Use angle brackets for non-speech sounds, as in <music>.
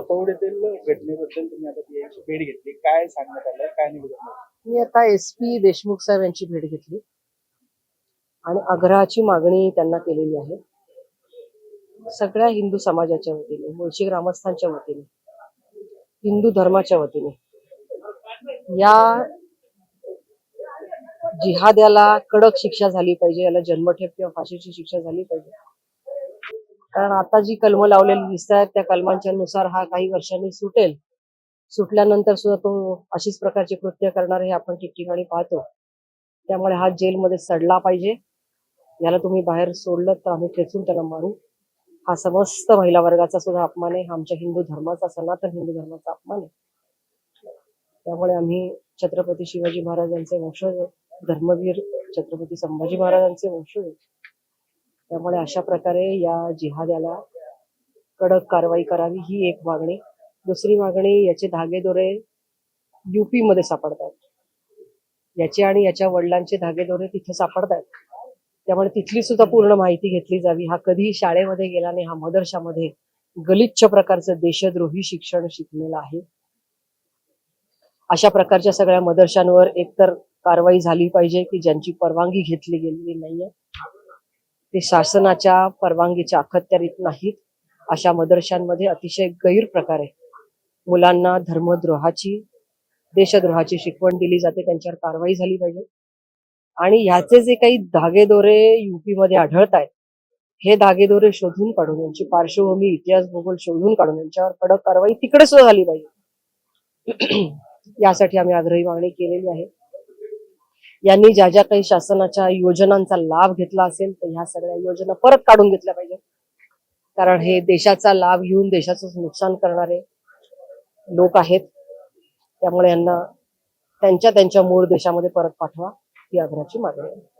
पौड घटनेबद्दल तुम्ही आता ती भेट घेतली. काय सांगण्यात आलं? काय निवेदन मी आता एस पी देशमुख साहेब यांची भेट घेतली. आणि आग्रहाची मागणी त्यांना केलेली आहे. सगळ्या हिंदू समाजाच्या वतीने मुळशी ग्रामस्थांच्या वतीने हिंदू धर्माच्या वतीने या जिहाद्याला कडक शिक्षा झाली पाहिजे याला जन्मठेप किंवा फाशीची शिक्षा झाली पाहिजे. कारण आता जी कलमं लावलेली दिसत आहेत त्या कलमांच्या नुसार हा काही वर्षांनी सुटेल. सुटल्यानंतर सुद्धा तो अशीच प्रकारचे कृत्य करणारे हे आपण ठिकठिकाणी पाहतो. त्यामुळे हा जेलमध्ये सडला पाहिजे. याला तुम्ही बाहेर सोडलं तर आम्ही खेचून त्याला मारू. हा समस्त महिला वर्गाचा सुद्धा अपमान आहे. आमच्या हिंदू धर्माचा सनातन हिंदू धर्माचा अपमान आहे. त्यामुळे आम्ही छत्रपती शिवाजी महाराजांचे वंशज धर्मवीर छत्रपती संभाजी महाराजांचे वंशज आहे. त्यामुळे अशा प्रकारे या जिहाद्याला कडक कारवाई करावी ही एक मागणी. दुसरी मागणी याचे धागेदोरे युपी मध्ये सापडतात. याचे आणि याच्या वडिलांचे धागेदोरे तिथे सापडतात. त्यामुळे तिथली सुद्धा पूर्ण माहिती घेतली जावी. हा कधीही शाळेमध्ये गेला नाही हा मदरशामध्ये गलिच्छ प्रकारचं देशद्रोही शिक्षण शिकलेलं आहे. अशा प्रकारच्या सगळ्या मदरशांवर एकतर कारवाई झाली पाहिजे की ज्यांची परवानगी घेतली गेलेली नाहीये. ते शासनाच्या परवानगीच्या अखत्यारीत नाहीत. अशा मदरशांमध्ये अतिशय गैरप्रकारे मुलांना धर्मद्रोहाची देशद्रोहाची शिकवण दिली जाते. त्यांच्यावर कारवाई झाली पाहिजे. आणि ह्याचे जे काही धागेदोरे युपीमध्ये आढळत आहेत हे धागेदोरे शोधून काढून यांची पार्श्वभूमी इतिहास भूगोल शोधून काढून यांच्यावर कडक कारवाई तिकडे सुद्धा झाली पाहिजे. <clears throat> यासाठी आम्ही आग्रही मागणी केलेली आहे. यांनी ज्या ज्या काही शासनाच्या योजनांचा लाभ घेतला असेल तर ह्या सगळ्या योजना परत काढून घेतल्या पाहिजे. कारण हे देशाचा लाभ घेऊन देशाचं नुकसान करणारे लोक आहेत. त्यामुळे यांना त्यांच्या त्यांच्या मूळ देशामध्ये परत पाठवा ही आग्रहाची मागणी आहे.